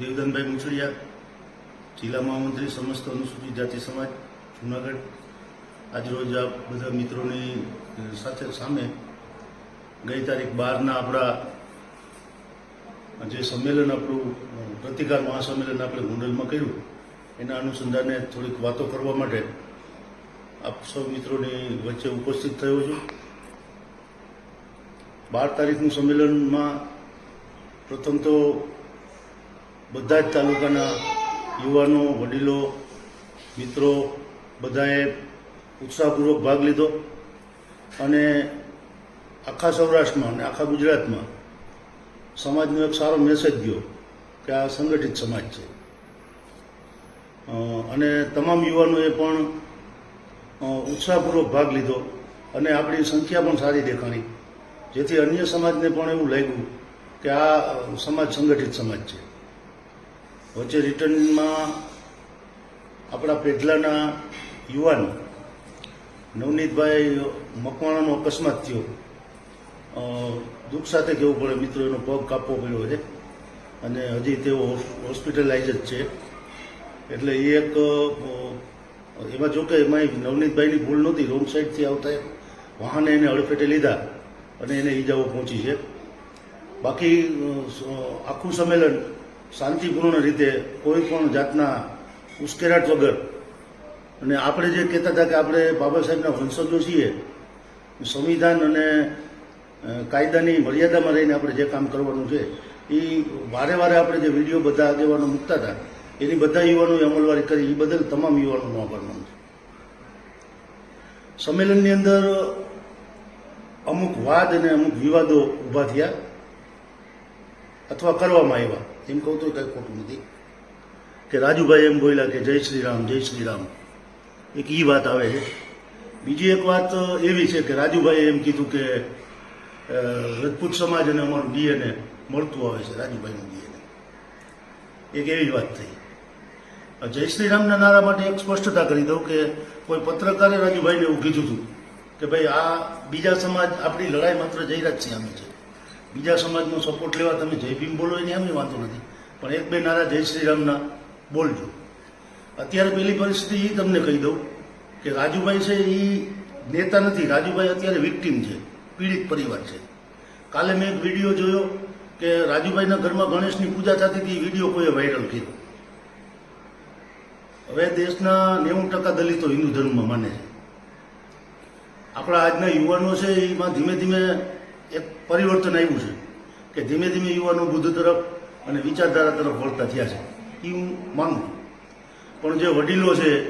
દેવદાનભાઈ મુછડિયા, જિલ્લા મહામંત્રી, સમસ્ત અનુસૂચિત જાતિ સમાજ, જુનાગઢ. આજરોજ આ બધા મિત્રોની સાથે સામે ગઈ તારીખ બારના આપણા જે સંમેલન આપણું પ્રતિકાર મહાસંમેલન આપણે ગોંડલમાં કર્યું, એના અનુસંધાને થોડીક વાતો કરવા માટે આપ સૌ મિત્રોની વચ્ચે ઉપસ્થિત થયો છું. બાર તારીખનું સંમેલનમાં પ્રથમ તો બધા જ તાલુકાના યુવાનો, વડીલો, મિત્રો બધાએ ઉત્સાહપૂર્વક ભાગ લીધો અને આખા સૌરાષ્ટ્રમાં અને આખા ગુજરાતમાં સમાજનો એક સારો મેસેજ ગયો કે આ સંગઠિત સમાજ છે. અને તમામ યુવાનોએ પણ ઉત્સાહપૂર્વક ભાગ લીધો અને આપણી સંખ્યા પણ સારી દેખાણી. જેથી અન્ય સમાજને પણ એવું લાગ્યું કે આ સમાજ સંગઠિત સમાજ છે. વચ્ચે રિટર્નમાં આપણા પેઢલાના યુવાન નવનીતભાઈ મકવાણાનો અકસ્માત થયો. દુઃખ સાથે કહેવું પડે મિત્રો, એનો પગ કાપવો પડ્યો છે. અને હજી તેઓ હોસ્પિટલાઇઝ જ છે. એટલે એ એક એમાં જોકે એમાં નવનીતભાઈની ભૂલ નહોતી, રોંગ સાઈડથી આવતા વાહને એને હડફેટે લીધા અને એને ઈજાઓ પહોંચી છે. બાકી આખું સંમેલન શાંતિપૂર્ણ રીતે કોઈ પણ જાતના ઉશ્કેરાટ વગર. અને આપણે જે કહેતા હતા કે આપણે બાબા સાહેબના વંશજો છીએ, સંવિધાન અને કાયદાની મર્યાદામાં રહીને આપણે જે કામ કરવાનું છે એ વારે વારે આપણે જે વીડિયો બધા આગેવાનો મૂકતા હતા, એની બધા યુવાનોએ અમલવારી કરી એ બદલ તમામ યુવાનોનો આભાર માનું છું. સંમેલનની અંદર અમુક વાદ અને અમુક વિવાદો ઊભા થયા. અથવા કરવામાં આવ્યા. એમ કહું તો કંઈ ખોટું નથી. કે રાજુભાઈ એમ બોલ્યા કે જય શ્રી રામ, જય શ્રી રામ. એક એ વાત આવે છે. બીજી એક વાત એવી છે કે રાજુભાઈએ એમ કીધું કે રજપૂત સમાજ અને અમારું ડીએનએ મળતું આવે છે, રાજુભાઈનું ડીએનએ. એક એવી વાત થઈ. જય શ્રી રામના નારા માટે એક સ્પષ્ટતા કરી દઉં કે કોઈ પત્રકારે રાજુભાઈને એવું કીધું હતું કે ભાઈ આ બીજા સમાજ આપણી લડાઈ માત્ર જયરાજ સિંહ છે. બીજા સમાજનો સપોર્ટ લેવા તમે જય ભીમ બોલો એની અમે વાંધો નથી. પણ એક બે નારા જય શ્રી રામના બોલજો. અત્યારે પેલી પરિસ્થિતિ એ તમને કહી દઉં કે રાજુભાઈ છે એ નેતા નથી. રાજુભાઈ અત્યારે વિક્ટીમ છે. પીડિત પરિવાર છે. કાલે મેં એક વીડિયો જોયો કે રાજુભાઈના ઘરમાં ગણેશની પૂજા થતી હતી. એ વીડિયો કોઈએ વાયરલ કર્યો. હવે દેશના નેવું ટકા દલિતો હિન્દુ ધર્મમાં માને છે. આપણા આજના યુવાનો છે એમાં ધીમે ધીમે એક પરિવર્તન આવ્યું છે કે ધીમે ધીમે યુવાનો બુદ્ધ તરફ અને વિચારધારા તરફ વળતા થયા છે. એ હું માનું છું. પણ જે વડીલો છે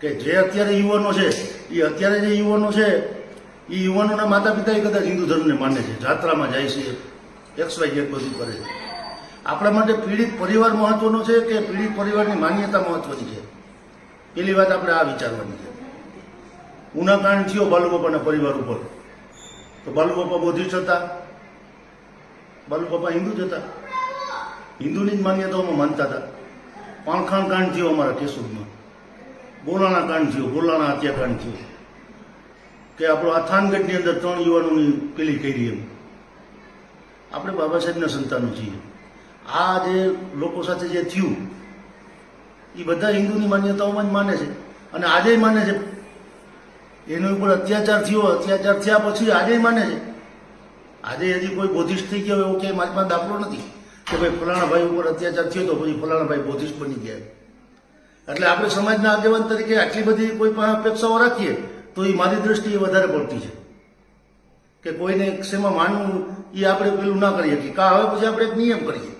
કે જે અત્યારે યુવાનો છે એ અત્યારે જે યુવાનો છે એ યુવાનોના માતા પિતા કદાચ હિન્દુ ધર્મને માને છે. જાત્રામાં જાય છે એક્સ વાય ઝેડ બધું કરે છે. આપણા માટે પીડિત પરિવાર મહત્વનો છે કે પીડિત પરિવારની માન્યતા મહત્વની છે? પેલી વાત આપણે આ વિચારવાની છે. ઉનાકાંડ થયો પણ પરિવાર ઉપર. તો બાલુબાપા બોધિસ્ટ હતા. બાલુબાપા હિન્દુ જ હતા. હિન્દુની જ માન્યતાઓમાં માનતા હતા. પાણખાણ કાંડ થયો અમારા કેશોદમાં બોલાણા કાંડ થયો, બોલાણા હત્યાકાંડ થયો. કે આપણો આથાનગઢની અંદર ત્રણ યુવાનોની પેલી કરી એમ. આપણે બાબા સાહેબના સંતાનો છીએ. આ જે લોકો સાથે જે થયું, એ બધા હિન્દુની માન્યતાઓમાં જ માને છે. અને આજે માને છે એની ઉપર અત્યાચાર થયો. અત્યાચાર થયા પછી આજે માને છે. આજે હજી કોઈ બોધિસ્ટ થઈ ગયો એવો ક્યાંય પાસે દાખલો નથી કે ભાઈ ફલાણા ભાઈ ઉપર અત્યાચાર થયો તો પછી ફલાણા ભાઈ બોધિસ્ટ બની ગયા. એટલે આપણે સમાજના આગેવાન તરીકે આટલી બધી કોઈ પણ અપેક્ષાઓ રાખીએ તો એ મારી દ્રષ્ટિએ વધારે પડતી છે. કે કોઈને શેમાં માનવું એ આપણે પેલું ના કરીએ કે કા હવે પછી આપણે એક નિયમ કરીએ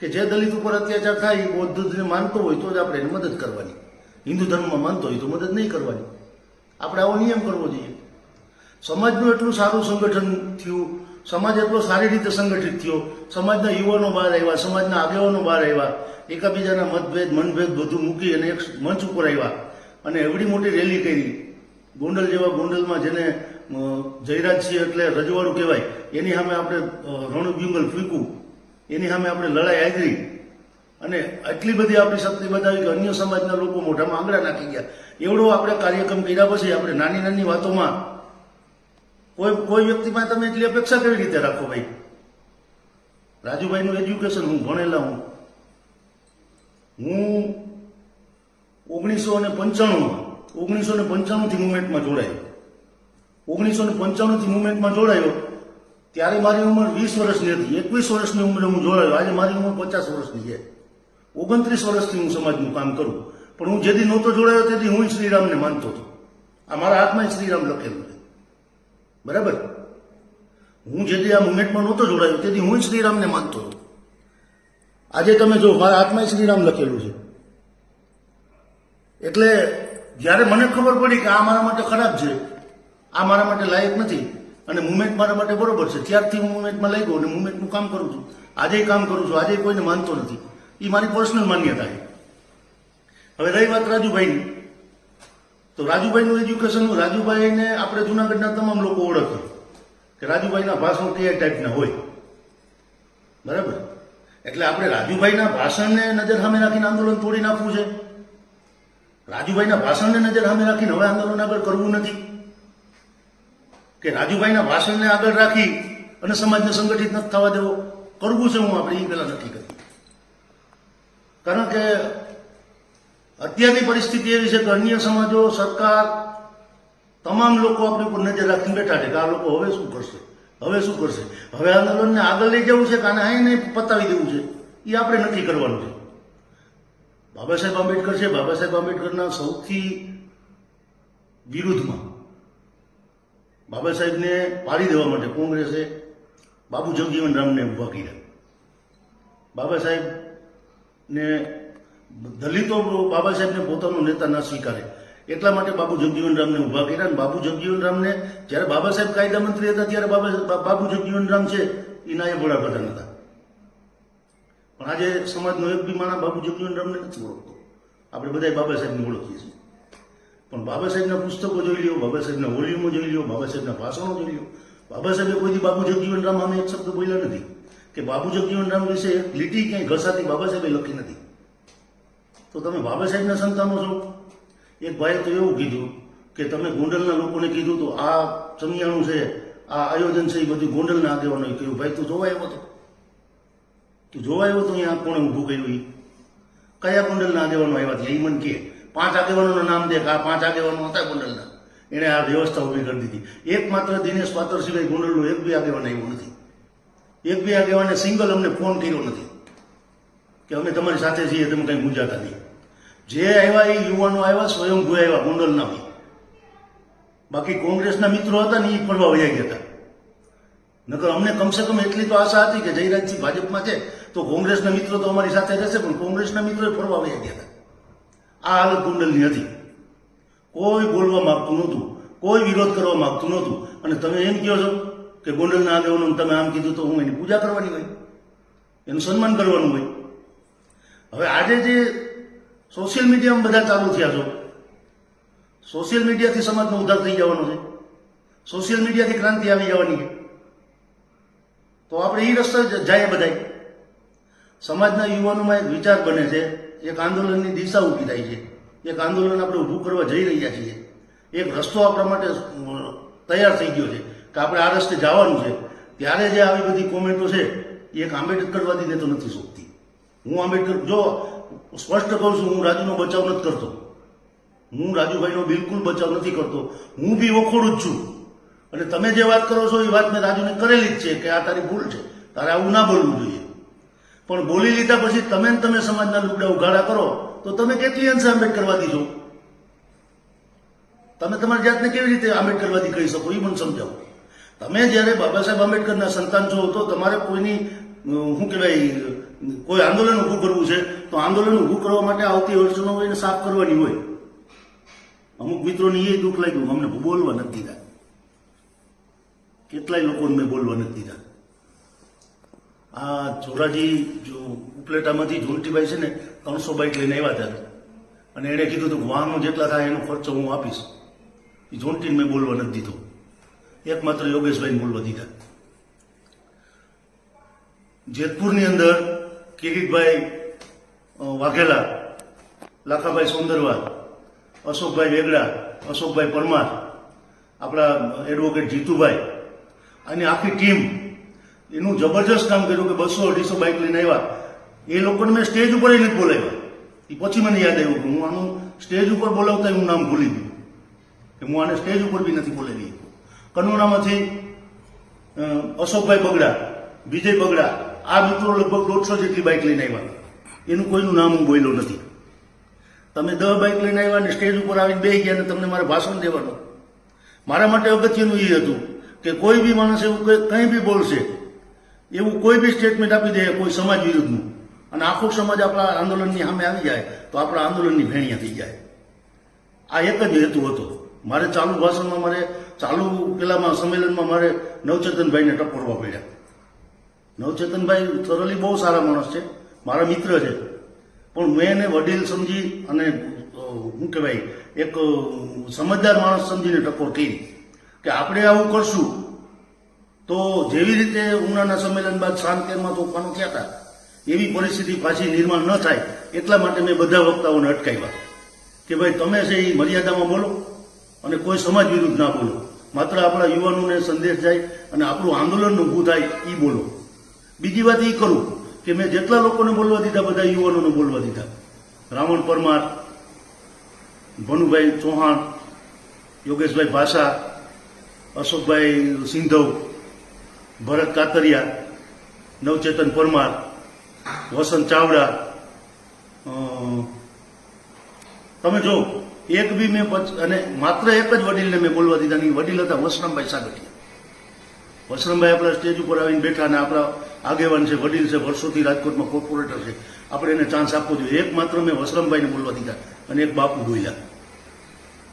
કે જે દલિત ઉપર અત્યાચાર થાય એ બૌદ્ધને માનતો હોય તો જ આપણે એને મદદ કરવાની. હિન્દુ ધર્મમાં માનતો હોય તો મદદ નહીં કરવાની. આપણે આવો નિયમ કરવો જોઈએ. સમાજનું એટલું સારું સંગઠન થયું, સમાજ એટલો સારી રીતે સંગઠિત થયો, સમાજના યુવાનો બહાર આવ્યા, સમાજના આગેવાનો બહાર આવ્યા, એકબીજાના મતભેદ, મનભેદ બધું મૂકી અને એક મંચ ઉપર આવ્યા. અને એવડી મોટી રેલી કરી. ગોંડલ જેવા ગોંડલમાં જેને જયરાજસિંહ એટલે રજવાડું કહેવાય, એની સામે આપણે રણ રણબ્યુંગલ ફૂંકવું એની સામે આપણે લડાઈ આદરી અને આટલી બધી આપણી શક્તિ બતાવી કે અન્ય સમાજના લોકો મોઢામાં આંગળા નાખી ગયા. એવડો આપણે કાર્યક્રમ કર્યા પછી આપણે નાની નાની વાતોમાં કોઈ કોઈ વ્યક્તિમાં તમે એટલી અપેક્ષા કેવી રીતે રાખો ભાઈ? રાજુભાઈનું એજ્યુકેશન હું ભણેલા હું. હું ઓગણીસો ને પંચાણુંમાં ઓગણીસો ને પંચાણુંથી મુવમેન્ટમાં જોડાયો. ઓગણીસો ને પંચાણુંથી મુવમેન્ટમાં જોડાયો, ત્યારે મારી ઉંમર વીસ વર્ષની હતી. એકવીસ વર્ષની ઉંમરે હું જોડાયો. આજે મારી ઉંમર પચાસ વર્ષની છે. ઓગણત્રીસ વર્ષથી હું સમાજનું કામ કરું. પણ હું જેથી નહોતો જોડાયો તેથી હું શ્રીરામને માનતો હતો. આ મારા હાથમાં શ્રીરામ લખેલું છે. બરાબર? હું જેથી આ મુમેન્ટમાં નહોતો જોડાયો તેથી હું શ્રીરામને માનતો હતો. આજે તમે જો મારા હાથમાં શ્રીરામ લખેલું છે. એટલે જ્યારે મને ખબર પડી કે આ મારા માટે ખરાબ છે, આ મારા માટે લાયક નથી, અને મુમેન્ટ મારા માટે બરોબર છે, ત્યારથી હું મુમેન્ટમાં લઈ ગયો અને મુમેન્ટનું કામ કરું છું. આજે કામ કરું છું, આજે કોઈને માનતો નથી. એ મારી પર્સનલ માન્યતા છે. હવે રહી વાત રાજુભાઈની. તો રાજુભાઈનું એજ્યુકેશન રાજુભાઈને આપણે જુનાગઢના તમામ લોકો ઓળખે કે રાજુભાઈના ભાષણ કયા ટાઈપના હોય. બરાબર? એટલે આપણે રાજુભાઈના ભાષણને નજર સામે રાખીને આંદોલન તોડી નાખવું છે. રાજુભાઈના ભાષણને નજર સામે રાખીને હવે આંદોલન આગળ કરવું નથી. કે રાજુભાઈના ભાષણને આગળ રાખી અને સમાજને સંગઠિત નથી થવા દેવો. કરવું છે હું આપણે એ પહેલાં નક્કી કરી. કારણ કે અત્યારની પરિસ્થિતિ એવી છે કે અન્ય સમાજો, સરકાર, તમામ લોકો આપણી ઉપર નજર રાખીને બેઠા છે કે આ લોકો હવે શું કરશે? હવે શું કરશે? હવે આંદોલનને આગળ લઈ જવું છે કે આને અહીં પતાવી દેવું છે? એ આપણે નક્કી કરવાનું છે. બાબા સાહેબ આંબેડકર છે. બાબા સાહેબ આંબેડકરના સૌથી વિરુદ્ધમાં બાબા સાહેબને પાડી દેવા માટે કોંગ્રેસે બાબુ જગજીવન રામને ઊભા કર્યા. બાબા સાહેબને દલિતો બાબા સાહેબને પોતાનો નેતા ન સ્વીકારે. એટલા માટે બાબુ જગજીવન રામને ઊભા કર્યા અને બાબુ જગજીવન રામને જ્યારે બાબા સાહેબ કાયદા મંત્રી હતા ત્યારે બાબા બાબુ જગજીવન રામ છે એ નાયબ વડાપ્રધાન હતા. પણ આજે સમાજનો એક બી માણસ બાબુ જગજીવન રામને નથી ઓળખતો. આપણે બધા બાબા સાહેબને ઓળખીએ છીએ. પણ બાબા સાહેબના પુસ્તકો જોઈ લ્યો, બાબા સાહેબના વોલ્યુમો જોઈ લ્યો, બાબા સાહેબના ભાષણો જોઈ લ્યો. બાબા સાહેબે કોઈથી બાબુ જગજીવન રામ અમે એક શબ્દ બોલ્યા નથી. કે બાબુ જગજીવન રામ વિશે લીટી ક્યાંય ઘસાતી બાબા સાહેબે લખી નથી. તો તમે બાબા સાહેબના સંતાનો છો? એક ભાઈએ તો એવું કીધું કે તમે ગોંડલના લોકોને કીધું તો આ ચમિયાણું છે, આ આયોજન છે, એ બધું ગોંડલના આગેવાનો કહ્યું ભાઈ, તું જોવા આવ્યો હતો તું જોવા આવ્યો તો અહીંયા કોણે ઊભું કર્યું એ કયા ગોંડલના આગેવાનો આવ્યા? છે એ મને કહે પાંચ આગેવાનોના નામ દે આ પાંચ આગેવાનો હતા ગોંડલના. એણે આ વ્યવસ્થા ઊભી કરી દીધી. એકમાત્ર દિનેશ પાત્ર સિવાય ગોંડલનો એક બી આગેવાન આવ્યો નથી. એક બે આગેવાને સિંગલ અમને ફોન કર્યો નથી. કે અમે તમારી સાથે છીએ, તમે કંઈ ગુંજાતા નહીં. જે આવ્યા એ યુવાનો આવ્યા સ્વયંભૂ આવ્યા ગોંડલના બી બાકી કોંગ્રેસના મિત્રો હતા ને એ ફરવા વયા ગયા હતા. નકર અમને કમસે કમ એટલી તો આશા હતી કે જયરાજસિંહ ભાજપમાં છે, તો કોંગ્રેસના મિત્રો તો અમારી સાથે રહેશે, પણ કોંગ્રેસના મિત્રો ફરવા વયા ગયા હતા. આ હાલત ગોંડલની હતી. કોઈ બોલવા માંગતું નહોતું, કોઈ વિરોધ કરવા માગતું નહોતું. અને તમે એમ કહો છો કે ગોંડલના આગેવાનો તમે આમ કીધું તો હું એની પૂજા કરવાની હોય, એનું સન્માન કરવાનું હોય. હવે આજે જે સોશિયલ મીડિયામાં બધા ચાલુ થયા છો, સોશિયલ મીડિયાથી સમાજનો ઉદ્ધાર થઈ જવાનો છે, સોશિયલ મીડિયાથી ક્રાંતિ આવી જવાની છે. તો આપણે એ રસ્તે જાય બધાય. સમાજના યુવાનોમાં એક વિચાર બને છે, એક આંદોલનની દિશા ઊભી થાય છે. એક આંદોલન આપણે ઊભું કરવા જઈ રહ્યા છીએ. એક રસ્તો આપણા માટે તૈયાર થઈ ગયો છે. કે આપણે આ રસ્તે જવાનું છે. ત્યારે જે આવી બધી કોમેન્ટો છે, એ એક આંબેડકરવાદીને તો નથી શોધતી. હું આંબેડકર, જો સ્પષ્ટ કહું છું, હું રાજુનો બચાવ નથી કરતો. હું રાજુભાઈનો બિલકુલ બચાવ નથી કરતો. હું બી વખોડું જ છું. અને તમે જે વાત કરો છો, એ વાત મેં રાજુને કરેલી જ છે કે આ તારી ભૂલ છે. તારે આવું ના બોલવું જોઈએ. પણ બોલી લીધા પછી તમે તમે સમાજના લુગડા ઉઘાડા કરો, તો તમે કેટલી અંશે આંબેડકરવાદી છો? તમે તમારી જાતને કેવી રીતે આંબેડકરવાદી કહી શકો? એ મને સમજાવો. તમે જ્યારે બાબા સાહેબ આંબેડકરના સંતાન છો તો તમારે કોઈની શું કહેવાય, કોઈ આંદોલન ઊભું કરવું છે, તો આંદોલન ઊભું કરવા માટે આવતી અડચણો હોય એને સાફ કરવાની હોય. અમુક મિત્રોને એ દુઃખ લાગ્યું, અમને બોલવા નથી દીધા કેટલાય લોકોને મેં બોલવા નથી દીધા આ જોરાજી જો ઉપલેટામાંથી ઝુંટીભાઈ છે ને, ત્રણસો બાઇક લઈને આવ્યા ત્યારે. અને એણે કીધું હતું વાહનો જેટલા થાય એનો ખર્ચો હું આપીશ. એ ઝુંટીને મેં બોલવા નથી દીધો. એકમાત્ર યોગેશભાઈ દીધા જેતપુરની અંદર કિરીટભાઈ વાઘેલા, લાખાભાઈ સોંદરવા અશોકભાઈ વેગડા, અશોકભાઈ પરમાર, આપણા એડવોકેટ જીતુભાઈ અને આખી ટીમ એનું જબરજસ્ત કામ કર્યું કે બસો અઢીસો બાઇક લઈને આવ્યા. એ લોકોને મેં સ્ટેજ ઉપર નથી બોલાવ્યા. એ પછી મને યાદ આવ્યું કે હું આનું સ્ટેજ ઉપર બોલાવતા હું નામ ભૂલી ગયું. કે હું આને સ્ટેજ ઉપર બી નથી બોલાવી કનોડામાંથી અશોકભાઈ બગડા, વિજય બગડા, આ મિત્રો લગભગ દોઢસો જેટલી બાઇક લઈને આવ્યા. એનું કોઈનું નામ હું બોલ્યો નથી. તમે દસ બાઇક લઈને આવ્યા ને સ્ટેજ ઉપર આવીને બેસી ગયા ને તમને મારે ભાષણ દેવાનું. મારા માટે અગત્યનું એ હતું કે કોઈ બી માણસ એવું કંઈ બી બોલશે, એવું કોઈ બી સ્ટેટમેન્ટ આપી દે કોઈ સમાજ વિરુદ્ધનું. અને આખો સમાજ આપણા આંદોલનની સામે આવી જાય તો આપણા આંદોલનની ભેણિયા થઈ જાય. આ એક જ હેતુ હતો. મારે ચાલુ ભાષણમાં મારે ચાલુ પેલામાં સંમેલનમાં મારે નવચેતનભાઈને ટપોરવા પડ્યા. નવચેતનભાઈ થરલી બહુ સારા માણસ છે, મારા મિત્ર છે. પણ મેં એને વડીલ સમજી અને શું કહેવાય, એક સમજદાર માણસ સમજીને ટકોર કરી કે આપણે આવું કરશું તો જેવી રીતે ઉનાના સંમેલન બાદ શાંતિમાં તોફાનો થયા હતા, એવી પરિસ્થિતિ પાછી નિર્માણ ન થાય એટલા માટે મેં બધા વક્તાઓને અટકાવ્યા કે ભાઈ તમે છે એ મર્યાદામાં બોલો અને કોઈ સમાજ વિરુદ્ધ ના બોલો. માત્ર આપણા યુવાનોને સંદેશ જાય અને આપણું આંદોલન ઊભું થાય એ બોલો. બીજી વાત એ કરું કે મેં જેટલા લોકોને બોલવા દીધા, બધા યુવાનોને બોલવા દીધા. રાવણ પરમાર, ભનુભાઈ ચૌહાણ, યોગેશભાઈ ભાષા, અશોકભાઈ સિંધવ, ભરત કાતરિયા નવચેતન પરમાર, વસંત ચાવડા તમે જો એક બી મેં અને માત્ર એક જ વડીલને મેં બોલવા દીધા નહીં વડીલ હતા વસરામભાઈ સાગઠિયા. વસરામભાઈ આપણા સ્ટેજ ઉપર આવીને બેઠા અને આપણા આગેવાન છે, વડીલ છે, વર્ષોથી રાજકોટમાં કોર્પોરેટર છે. આપણે એને ચાન્સ આપવો જોઈએ. એક માત્ર મેં વસરામભાઈને બોલવા દીધા અને એક બાપુ બોલ્યા.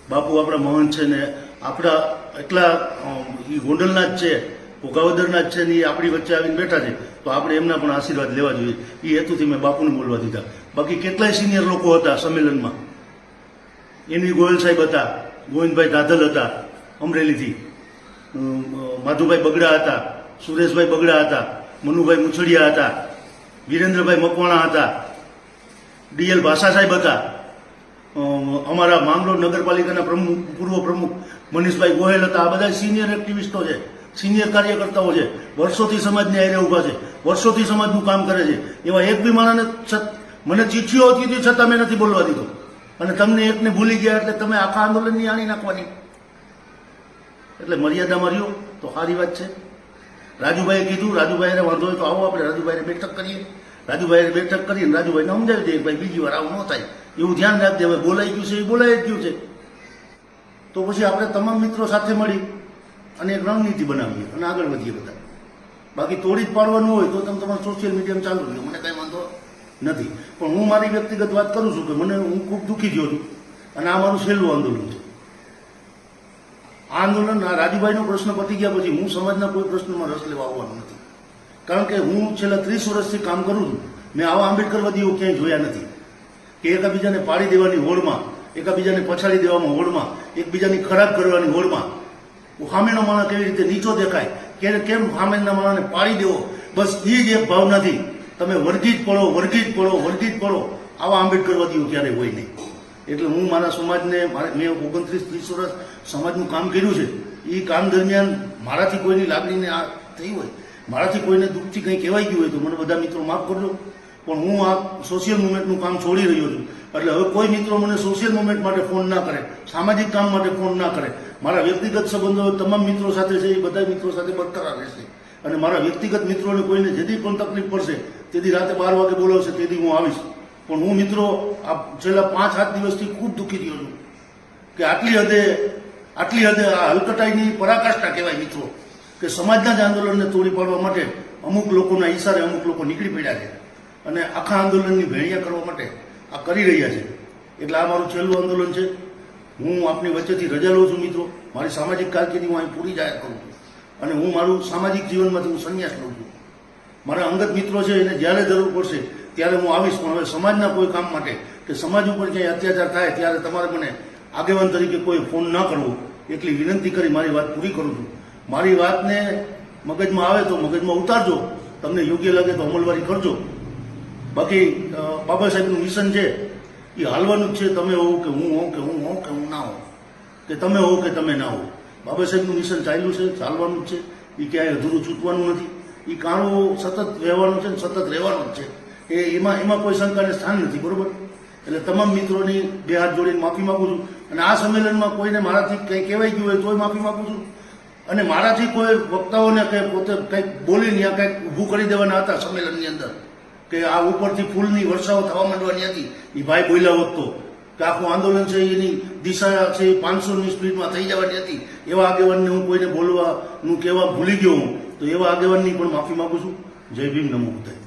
બાપુ આપણા મહાન છે ને આપણા એટલા એ ગોંડલના જ છે, ભોગાવદરના જ છે ને એ આપણી વચ્ચે આવીને બેઠા છે. તો આપણે એમના પણ આશીર્વાદ લેવા જોઈએ. એ હેતુથી મેં બાપુને બોલવા દીધા. બાકી કેટલાય સિનિયર લોકો હતા સંમેલનમાં. એની ગોયલ સાહેબ હતા, ગોવિંદભાઈ દાદલ હતા, અમરેલીથી. માધુભાઈ બગડા હતા, સુરેશભાઈ બગડા હતા, મનુભાઈ મુછડિયા હતા, વિરેન્દ્રભાઈ મકવાણા હતા ડીએલ ભાષા સાહેબ હતા અમારા માંગરોળ નગરપાલિકાના પ્રમુખ, પૂર્વ પ્રમુખ મનીષભાઈ ગોહેલ હતા, આ બધા સિનિયર એક્ટિવિસ્ટો છે, સિનિયર કાર્યકર્તાઓ છે, વર્ષોથી સમાજને આયરે ઊભા છે, વર્ષોથી સમાજનું કામ કરે છે, એવા એક બી માણસને મને ચિઠ્ઠીઓ હતી હતી છતાં મેં નથી બોલવા દીધો. અને તમને એકને ભૂલી ગયા એટલે તમે આખા આંદોલનની આણી નાખવાની. એટલે મર્યાદામાં રહ્યો તો સારી વાત છે. રાજુભાઈએ કીધું, રાજુભાઈને વાંધો હોય તો આવો આપણે રાજુભાઈને બેઠક કરીએ. રાજુભાઈને બેઠક કરીએ અને રાજુભાઈને સમજાવી દઈએ ભાઈ બીજી વાર આવું ન થાય. એવું ધ્યાન રાખજે, હવે બોલાઈ ગયું છે, એ બોલાઈ જ ગયું છે. તો પછી આપણે તમામ મિત્રો સાથે મળી અને એક રણનીતિ બનાવીએ અને આગળ વધીએ બધા. બાકી તોડી જ પાડવાનું હોય તો તમે તમારું સોશિયલ મીડિયામાં ચાલુ રહ્યો. મને કાંઈ વાંધો નથી. પણ હું મારી વ્યક્તિગત વાત કરું છું કે મને હું ખૂબ દુઃખી ગયો છું. અને આ મારું છેલ્લું આંદોલન છે. આ આંદોલન આ રાજુભાઈનો પ્રશ્ન પતી ગયા પછી હું સમાજના કોઈ પ્રશ્નમાં રસ લેવા આવવાનો નથી. કારણ કે હું છેલ્લા ત્રીસ વર્ષથી કામ કરું છું. મેં આવા આંબેડકરવાદીઓ ક્યાંય જોયા નથી. કે એકાબીજાને પાડી દેવાની હોડમાં, એકાબીજાને પછાડી દેવામાં હોડમાં, એકબીજાની ખરાબ કરવાની હોડમાં. સામેનો માણસ કેવી રીતે નીચો દેખાય? કે કેમ સામેના માણસને પાડી દેવો? બસ એ જ એક ભાવનાથી તમે વર્ગીત પડો વર્ગીત પડો વર્ગીત પડો. આવા આંબેડકરવાદીઓ ક્યારેય હોય નહીં. એટલે હું મારા સમાજને મેં ઓગણત્રીસ, ત્રીસ વર્ષ સમાજનું કામ કર્યું છે. એ કામ દરમિયાન મારાથી કોઈની લાગણીને આ થઈ હોય, મારાથી કોઈને દુઃખથી કંઈ કહેવાય ગયું હોય તો મને બધા મિત્રો માફ કરજો. પણ હું આ સોશિયલ મુવમેન્ટનું કામ છોડી રહ્યો છું. એટલે હવે કોઈ મિત્રો મને સોશિયલ મુવમેન્ટ માટે ફોન ના કરે, સામાજિક કામ માટે ફોન ના કરે. મારા વ્યક્તિગત સંબંધો તમામ મિત્રો સાથે છે, એ બધા મિત્રો સાથે બરકરાર રહેશે. અને મારા વ્યક્તિગત મિત્રોને કોઈને જેથી પણ તકલીફ પડશે તેથી રાતે બાર વાગે બોલાવશે તેથી હું આવીશ. પણ હું મિત્રો, આ છેલ્લા પાંચ, સાત દિવસથી ખૂબ દુઃખી થયો છું કે આટલી હદે આટલી હદે આ હલકટાઈની પરાકાષ્ઠા કહેવાય મિત્રો, કે સમાજના જ આંદોલનને તોડી પાડવા માટે અમુક લોકોના ઈશારે અમુક લોકો નીકળી પડ્યા છે અને આખા આંદોલનની ભેણિયા કરવા માટે આ કરી રહ્યા છે. એટલે આ મારું છેલ્લું આંદોલન છે. હું આપની વચ્ચેથી રજા લઉં છું મિત્રો. મારી સામાજિક કારકિર્દી હું અહીં પૂરી જાહેર કરું છું. અને હું મારું સામાજિક જીવનમાંથી હું સંન્યાસ લઉં છું. મારા અંગત મિત્રો છે એને જ્યારે જરૂર પડશે ત્યારે હું આવીશ. પણ હવે સમાજના કોઈ કામ માટે કે સમાજ ઉપર ક્યાંય અત્યાચાર થાય ત્યારે તમારે મને આગેવાન તરીકે કોઈ ફોન ન કરવો. એટલી વિનંતી કરી મારી વાત પૂરી કરું છું. મારી વાતને મગજમાં આવે તો મગજમાં ઉતારજો. તમને યોગ્ય લાગે તો અમલવારી કરજો. બાકી બાબા સાહેબનું મિશન છે એ હાલવાનું જ છે. તમે હો કે હું હોઉં કે હું હોઉં કે હું ના હોઉં. કે તમે હો કે તમે ના હો બાબા સાહેબનું મિશન ચાલ્યું છે, ચાલવાનું જ છે. એ ક્યાંય અધૂરું છૂટવાનું નથી. એ કાણું સતત રહેવાનું છે ને સતત રહેવાનું છે. એ એમાં એમાં કોઈ શંકાને સ્થાન નથી, બરોબર? એટલે તમામ મિત્રોની બે હાથ જોડીને માફી માંગુ છું. અને આ સંમેલનમાં કોઈને મારાથી કંઈ કહેવાય ગયું હોય તોય માફી માંગુ છું. અને મારાથી કોઈ વક્તાઓને કંઈ પોતે કંઈક બોલીને યા કંઈક ઊભું કરી દેવાના હતા સંમેલનની અંદર. કે આ ઉપરથી ફૂલની વર્ષાઓ થવા માંડવાની હતી. એ ભાઈ બોલ્યા હોત તો. કે આખું આંદોલન છે એની દિશા છે એ પાંચસોની સ્પીડમાં થઈ જવાની હતી. એવા આગેવાનને હું કોઈને બોલવાનું કહેવા ભૂલી ગયો હું. તો એવા આગેવાનની પણ માફી માંગુ છું. જય ભીમ નમો બુદ્ધાય.